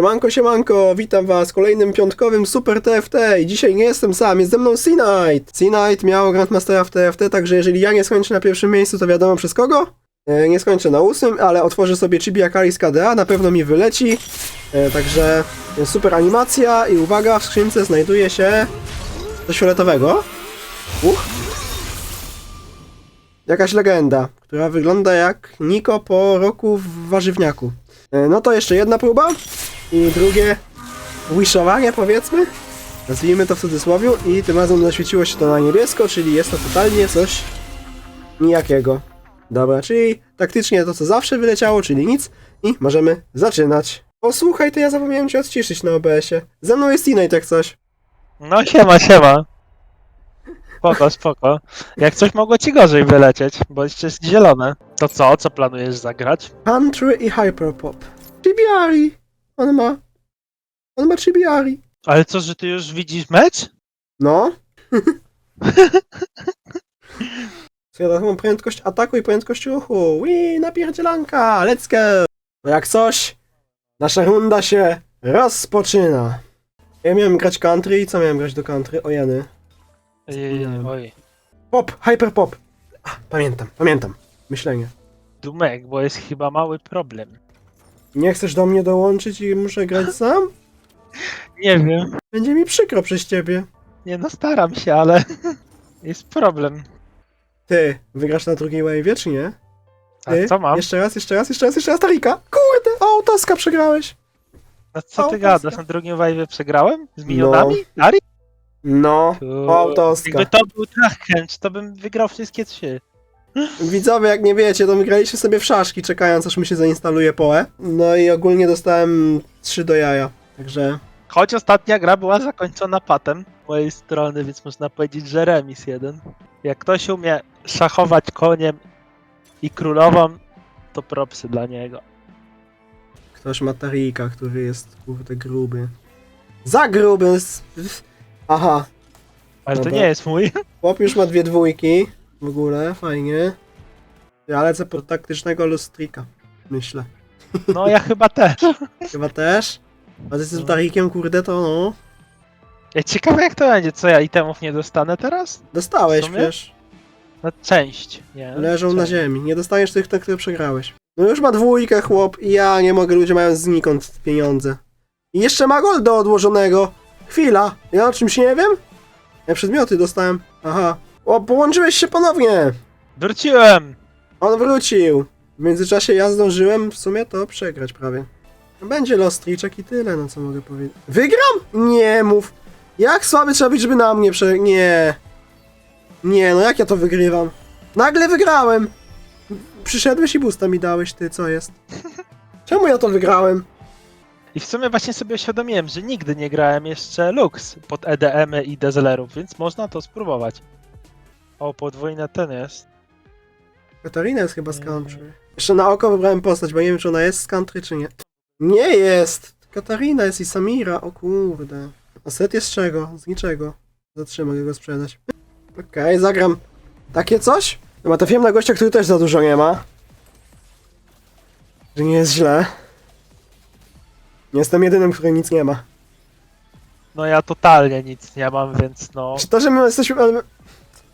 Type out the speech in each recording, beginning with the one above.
Siemanko, siemanko, witam was w kolejnym piątkowym Super TFT i dzisiaj nie jestem sam, jest ze mną C-Night. C-Night miał Grandmastera w TFT, także jeżeli ja nie skończę na pierwszym miejscu, to wiadomo przez kogo? E, nie skończę na ósmym, ale otworzę sobie Chibi Akari z KDA, na pewno mi wyleci. E, także super animacja i uwaga, w skrzynce znajduje się coś fioletowego. Uch. Jakaś legenda, która wygląda jak Niko po roku w warzywniaku. E, No to jeszcze jedna próba i drugie wishowanie powiedzmy. Nazwijmy to w cudzysłowie i tym razem zaświeciło się to na niebiesko, czyli jest to totalnie coś nijakiego. Dobra, czyli taktycznie to co zawsze wyleciało, czyli nic i możemy zaczynać. O słuchaj, to ja zapomniałem cię odciszyć na OBS-ie. Ze mną jest Inate jak coś. No siema, siema. Spoko, spoko. Jak coś mogło ci gorzej wylecieć, bo jeszcze jest zielone. To co? Co planujesz zagrać? Country i Hyperpop. Chibiari! On ma... On ma Chibiari. Ale co, że ty już widzisz mecz? No. Zjadam prędkość ataku i prędkość ruchu. Wii, napierdzielanka, let's go! No jak coś, nasza runda się rozpoczyna. Ja miałem grać country i co miałem grać do country? O jeny. Ej, oj. Pop, hyperpop. A, pamiętam, pamiętam. Myślenie. Dumek, bo jest chyba mały problem. Nie chcesz do mnie dołączyć i muszę grać sam? Nie wiem. Będzie mi przykro przez ciebie. Nie no, staram się, ale jest problem. Ty, wygrasz na drugiej wave'ie, czy nie? A Ty? co mam? Jeszcze raz, jeszcze raz, jeszcze raz, jeszcze raz, Tarika! Kurde, o, Toska przegrałeś! A co ty gadasz? Na drugim wajwie przegrałem? Z minionami? Ari? No, o, Autoska. Jakby to był Trachęcz, to bym wygrał wszystkie trzy. Widzowie, jak nie wiecie, to my graliśmy sobie w szaszki, czekając aż mi się zainstaluje PoE. No i ogólnie dostałem 3 do jaja. Także Choć ostatnia gra była zakończona patem z mojej strony, więc można powiedzieć, że remis jeden. Jak ktoś umie szachować koniem i królową, to propsy dla niego. ktoś ma Tarika, który jest kurde gruby. Za gruby! Aha, Ale Dobra. to nie jest mój. chłop już ma dwie dwójki. W ogóle, fajnie. Ja lecę po taktycznego lustrika. Myślę. No ja chyba też. Chyba też. A ty z tym Tarikiem, kurde, to no. Ja ciekawe jak to będzie, co ja itemów nie dostanę teraz? Dostałeś, sumie? wiesz. No część, nie? Leżą na Część. ziemi. Nie dostaniesz tych, te, które przegrałeś. No już ma dwójkę, chłop. I ja nie mogę, ludzie mają znikąd pieniądze. I jeszcze ma golda odłożonego. Chwila. Ja o czymś nie wiem? Ja przedmioty dostałem. Aha. O, połączyłeś się ponownie. Wróciłem! On wrócił. W międzyczasie ja zdążyłem w sumie to przegrać prawie. Będzie Lost Triczek i tyle, no co mogę powiedzieć. Wygram? Nie mów. Jak słaby trzeba być, żeby na mnie prze... Nie. Nie, no jak ja to wygrywam? Nagle wygrałem. Przyszedłeś i busta mi dałeś, ty, co jest? Czemu ja to wygrałem? I w sumie właśnie sobie uświadomiłem, że nigdy nie grałem jeszcze Lux pod EDM -y i Dezelerów, więc można to spróbować. O, podwójne ten jest. Katarina jest chyba z country. Jeszcze na oko wybrałem postać, bo nie wiem, czy ona jest z country, czy nie. Nie jest! Katarina jest i Samira, o kurde. A set jest z czego? Z niczego. Za trzy mogę go sprzedać. Okej, zagram. Takie coś? No, trafiłem na gościa, który też za dużo nie ma. Że nie jest źle. Nie jestem jedynym, który nic nie ma. No ja totalnie nic nie mam, więc no... Czy to, że my jesteśmy...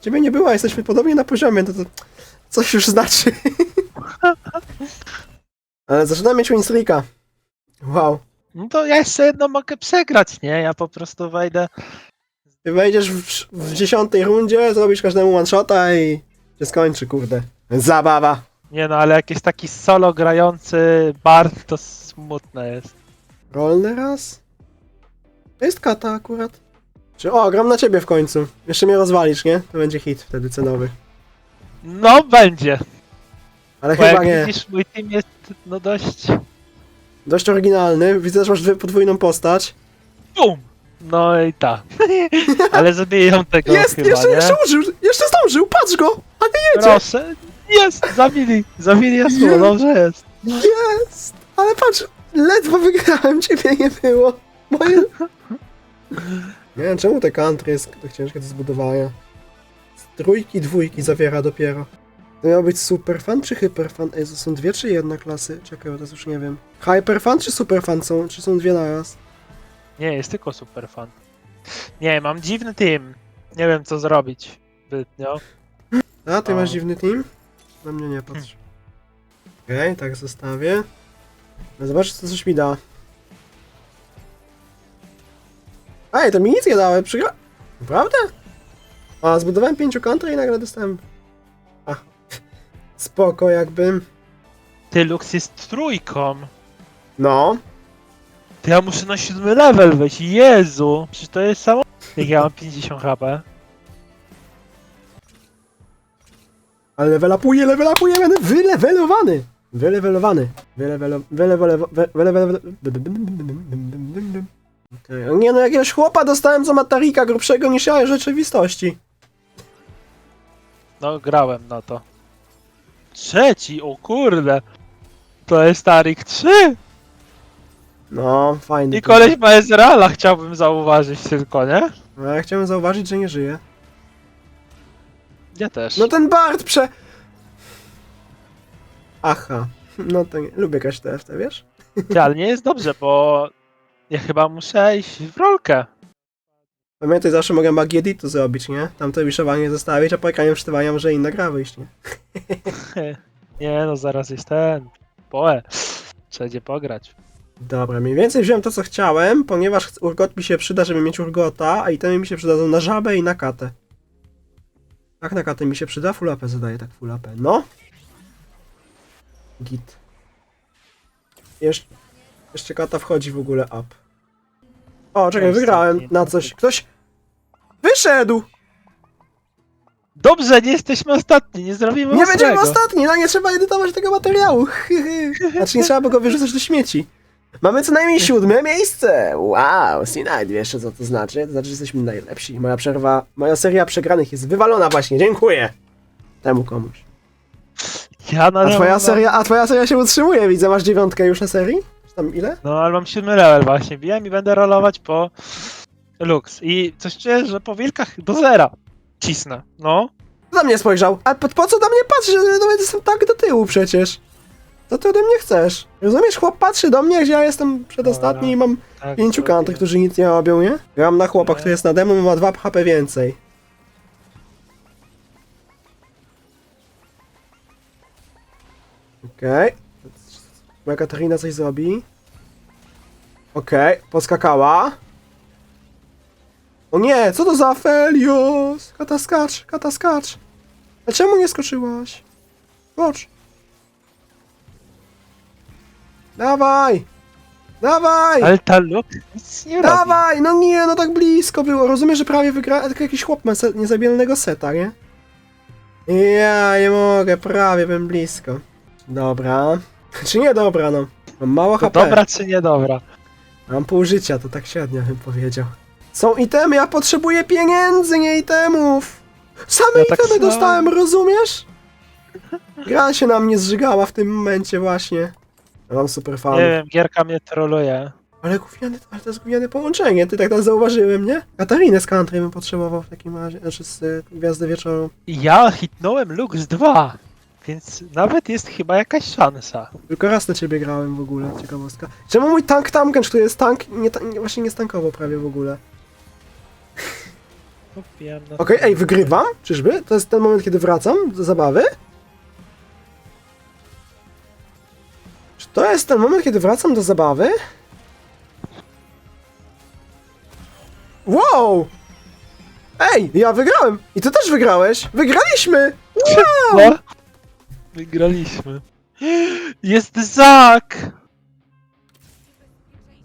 Ciebie nie było, a jesteśmy podobnie na poziomie, to, to coś już znaczy. Ale zaczynam mieć winstreaka. Wow. No to ja jeszcze jedno mogę przegrać, nie? Ja po prostu wejdę... Ty wejdziesz w, w dziesiątej rundzie, zrobisz każdemu one shota i się skończy, kurde. Zabawa. Nie no, ale jakiś taki solo grający Bart to smutne jest. Rolny raz? To jest kata akurat. Czy o, gram na ciebie w końcu. Jeszcze mnie rozwalisz, nie? To będzie hit wtedy cenowy. No będzie, Ale bo chyba jak nie. widzisz mój team jest no dość... Dość oryginalny. Widzę, że masz dwie- podwójną postać. BUM! No i tak. ale zabiję tego jest! chyba, jeszcze, nie? jeszcze użył! Jeszcze zdążył! Patrz go! A nie jedzie! Proszę. Jest! Zabili! Zabili jasło, Nie. dobrze jest. Jest! Ale patrz, ledwo wygrałem, ciebie nie było. Moje... Nie wiem, czemu te country jest tak ciężkie do zbudowania. Z trójki, dwójki zawiera dopiero. To miał być superfan czy hyperfan? Ej, to są dwie czy jedna klasy? Czekaj, teraz już nie wiem. Hyperfan czy superfan są? Czy są dwie naraz? Nie, jest tylko super fan. Nie, mam dziwny team. Nie wiem co zrobić. Zbytnio. A, ty O. masz dziwny team? Na mnie nie patrz. Okej, tak zostawię. No zobacz, co coś mi da. Ej, to mi nic nie dało, przygra... Naprawdę? A, zbudowałem pięciu kontra i nagle dostałem... A, spoko jakby. Ty, Lux jest trójką. No. Ty, ja muszę na siódmy level wejść. Jezu! Przecież to jest samo... Jak ja mam 50 HP. Ale level upuje, level upuje, będę wylewelowany. Wylewelowany. Wylewelo... Wylewelo... Wylewelo... Nie no, jakiegoś chłopa dostałem za Matarika grubszego niż ja w rzeczywistości. No, grałem na to. Trzeci, o kurde! To jest Tarik 3! No, fajny. I koleś ma Ezreala, chciałbym zauważyć tylko, nie? No, ja chciałem zauważyć, że nie żyje. Ja też. No ten Bart prze... Aha. No to nie. Lubię grać TFT, wiesz? Ty, ale nie jest dobrze, bo ja chyba muszę iść w rolkę. Pamiętaj, zawsze mogę magię editu zrobić, nie? Tam to wiszowanie zostawić, a po ekranie wczytywania może inna gra wyjść, nie? Nie no, zaraz jest ten. Poe. Trzeba będzie pograć. Dobra, mniej więcej wziąłem to, co chciałem, ponieważ urgot mi się przyda, żeby mieć urgota, a itemy mi się przydadzą na żabę i na katę. Tak, na katę mi się przyda, full AP zadaję, tak full AP. No. Git. Jesz jeszcze kata wchodzi w ogóle up. O, czekaj, wygrałem na coś. Ktoś wyszedł! Dobrze, nie jesteśmy ostatni, nie zrobimy Nie będziemy ósmego. ostatni, no nie trzeba edytować tego materiału. znaczy nie trzeba by go wyrzucać do śmieci. Mamy co najmniej siódme miejsce. Wow, Sinide, wiesz co to znaczy? To znaczy, że jesteśmy najlepsi. Moja przerwa, moja seria przegranych jest wywalona właśnie, dziękuję. Temu komuś. Ja A nadal twoja seria, a twoja seria się utrzymuje, widzę, masz dziewiątkę już na serii? Tam ile? No, ale mam siódmy level właśnie. Biłem i będę rolować po Lux. I coś czuję, że po wilkach do zera cisnę. No. Na mnie spojrzał. A po, po co do mnie patrzysz? No jestem tak do tyłu przecież. Co ty ode mnie chcesz? Rozumiesz, chłop patrzy do mnie, gdzie ja jestem przedostatni i mam Tak Pięciu zrobię. którzy nic nie robią, nie? Gram na chłopa, który jest nade mną, ma 2 HP więcej. Okej. Moja Katarina coś zrobi. Okej, poskakała. O nie, co to za Felios? Kata skacz, kata skacz. A czemu nie skoczyłaś? Skocz. Dawaj! Dawaj! Ale ta Lux nic nie robi. Dawaj! No nie, no tak blisko było. Rozumiesz, że prawie wygra... Tylko jakiś chłop ma se... niezabielnego seta, nie? Ja nie mogę, prawie byłem blisko. Dobra. Czy nie dobra, no. Mam mało To HP. dobra czy niedobra? Mam pół życia, to tak średnio bym powiedział. Są itemy, ja potrzebuję pieniędzy, nie itemów! Same Ja tak itemy samo. dostałem, rozumiesz? Gra się na mnie zżygała w tym momencie właśnie. Ja mam super fanów. Nie wiem, gierka mnie troluje. Ale gówniane, ale to jest gówniane połączenie, ty tak nas zauważyłem, nie? Katarinę z country bym potrzebował w takim razie, znaczy z y, Gwiazdy Wieczoru. Ja hitnąłem Lux 2. Więc nawet jest chyba jakaś szansa. Tylko raz na ciebie grałem w ogóle, ciekawostka. Czemu mój tank Tamkench, który jest tank, nie, ta- nie, właśnie nie stankował prawie w ogóle? Kupiłem na Okej, ej, wygrywam? Czyżby? To jest ten moment, kiedy wracam do zabawy? Czy to jest ten moment, kiedy wracam do zabawy? Wow! Ej, ja wygrałem! I ty też wygrałeś! Wygraliśmy! Wow! No. Wygraliśmy. Jest Zak!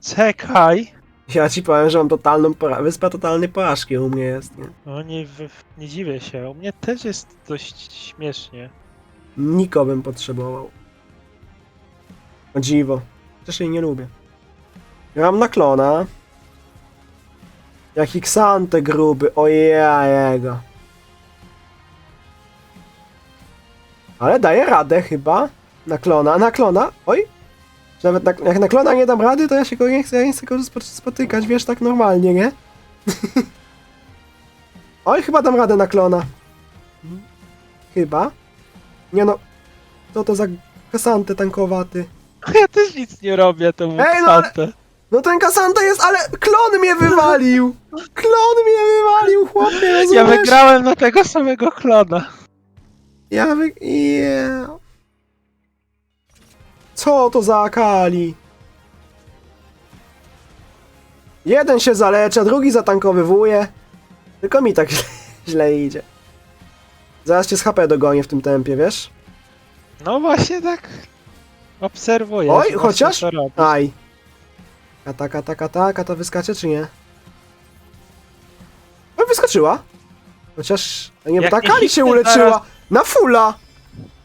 Czekaj. Ja ci powiem, że mam totalną pora- wyspa totalnej porażki u mnie jest, nie? No nie, w- nie dziwię się. U mnie też jest dość śmiesznie. Niko bym potrzebował. O dziwo. Też jej nie lubię. Gram na klona. Jaki ksante gruby, ojejego. Ale daję radę chyba. Na klona, na klona. Oj. Nawet na, jak na klona nie dam rady, to ja się go nie chcę, ja nie chcę go spo- spotykać, wiesz, tak normalnie, nie? Oj, chyba dam radę na klona. Chyba. Nie no. Co to za kasantę tankowaty? Ja też nic nie robię temu Ej, no ale- Ksantę. No ten kasanta jest, ale klon mnie wywalił! Klon mnie wywalił, chłopie, rozumiesz? Ja wygrałem na tego samego klona. Ja wy... Yeah. Co to za Akali? Jeden się zalecza, drugi zatankowywuje. Tylko mi tak źle, źle idzie. Zaraz cię z HP dogonię w tym tempie, wiesz? No właśnie tak obserwuję. Oj, właśnie chociaż- to robię. Aj. Kata, kata, kata, kata wyskacze czy nie? Oj, wyskoczyła. Chociaż, nie, bo Jak ta nie Kali się hitnę uleczyła. zaraz- Na fula.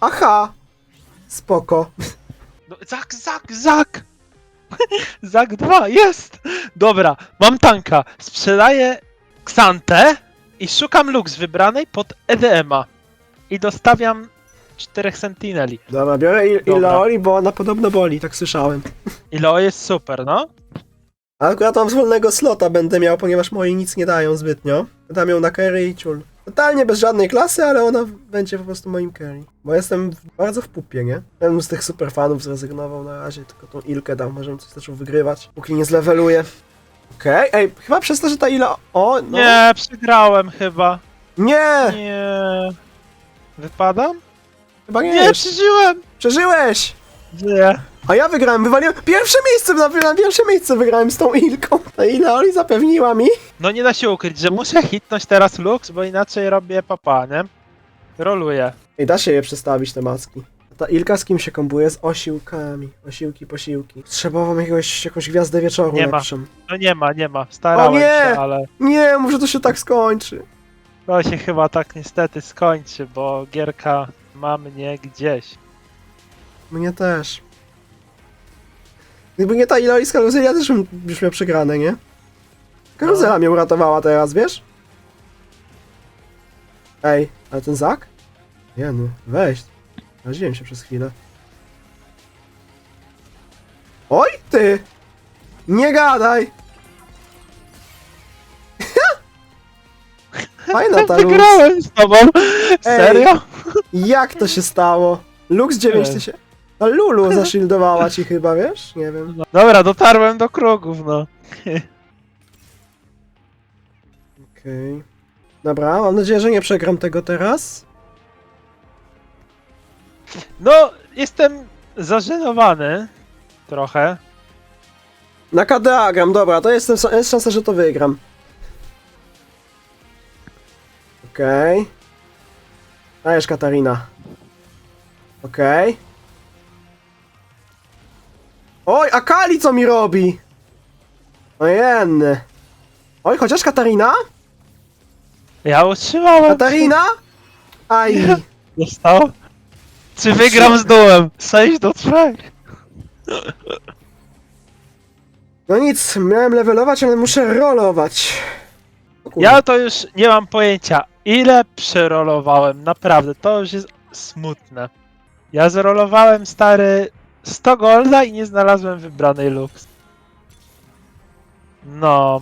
Aha. Spoko. No, Zak, Zak, Zak! Zak 2, jest! Dobra, mam tanka. Sprzedaję Ksantę i szukam Lux wybranej pod EDM-a. I dostawiam czterech Sentineli. Dobra, biorę il Dobra. Bo ona podobno boli, tak słyszałem. Ilo jest super, no. A akurat mam wolnego slota będę miał, ponieważ moi nic nie dają zbytnio. Dam ją na carry i ciul. Totalnie bez żadnej klasy, ale ona będzie po prostu moim carry. Bo jestem bardzo w pupie, nie? Ja bym z tych super fanów zrezygnował na razie, tylko tą Ilkę dam, możemy coś zaczął wygrywać. Póki nie zleweluję. Okej, ej, chyba przez to, że ta Ila... O, no. Nie, przegrałem chyba. Nie! Nie. Wypadam? Chyba nie, Nie, przeżyłem! Przeżyłeś! Nie. A ja wygrałem, wywaliłem... Pierwsze miejsce, na, na pierwsze miejsce wygrałem z tą Ilką. Ta Ilaoli zapewniła mi. No nie da się ukryć, że muszę hitnąć teraz Lux, bo inaczej robię papa, nie? Roluję. Ej, da się je przestawić, te maski. Ta Ilka z kim się kombuje? Z osiłkami. Osiłki, posiłki. Trzebowałem jakiegoś, jakąś gwiazdę wieczoru Nie ma. No nie ma, nie ma. Starałem O nie! się, ale Nie, może to się tak skończy. to się chyba tak niestety skończy, bo gierka ma mnie gdzieś. Mnie też. Gdyby nie ta z karuzeli, ja też bym już miał przegrane, nie? Karuzela No. mnie uratowała teraz, wiesz? Ej, ale ten Zak? Nie no, weź. Raziłem się przez chwilę. Oj, ty! Nie gadaj! Fajna ta luz. Wygrałem z tobą! Serio? Jak to się stało? Lux 9000. A Lulu zashieldowała ci chyba, wiesz? Nie wiem. No. Dobra, dotarłem do krugów, no. Okej. Dobra, mam nadzieję, że nie przegram tego teraz. No, jestem zażenowany. Trochę. Na KDA gram, dobra, to jestem, jest szansa, że to wygram. Okej. Dajesz Katarina. Okej. Oj, a Kali co mi robi? Ojenny. Oj, chociaż Katarina? Ja utrzymałem. Katarina? Aj. Dostał? Czy wygram z dułem? 6 do 3. No nic, miałem levelować, ale muszę rolować. O kurde. Ja to już nie mam pojęcia, ile przerolowałem. Naprawdę, to już jest smutne. Ja zrolowałem stary 100 golda i nie znalazłem wybranej lux. No,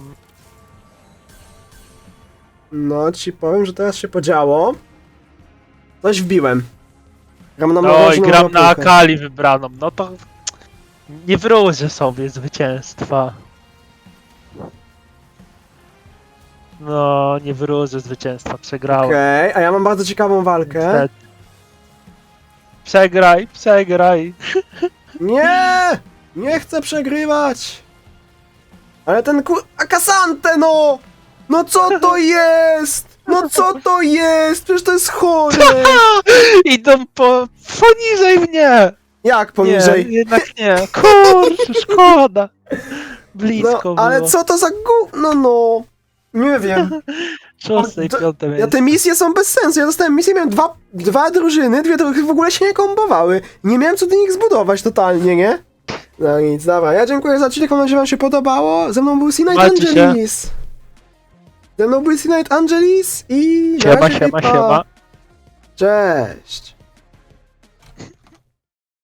No, ci powiem, że teraz się podziało. Coś wbiłem. Gram na oj, mroźną gram na. Akali wybraną. No to nie wróżę sobie zwycięstwa. No, nie wróżę zwycięstwa, przegrałem. Okej, a ja mam bardzo ciekawą walkę. Niestety. Przegraj, przegraj. Nie! Nie chcę przegrywać! Ale ten ku... A Kasante, no! No co to jest? No co to jest? Przecież to jest chore! Idą po poniżej mnie! Jak poniżej? Nie, jednak nie. Kurczę, szkoda. Blisko No, ale było. co to za gówno, no? Nie wiem. Szóste i piąte Ja miejsce. te misje są bez sensu. Ja dostałem misję, miałem dwa, dwa drużyny, dwie drużyny w ogóle się nie kombowały. Nie miałem co do nich zbudować totalnie, nie? No nic, dobra. Ja dziękuję za odcinek, mam nadzieję, że wam się podobało. Ze mną był się. Angelis. Ze mną był C-Night Angelis i... na Siema, razie, siema, siema. Cześć.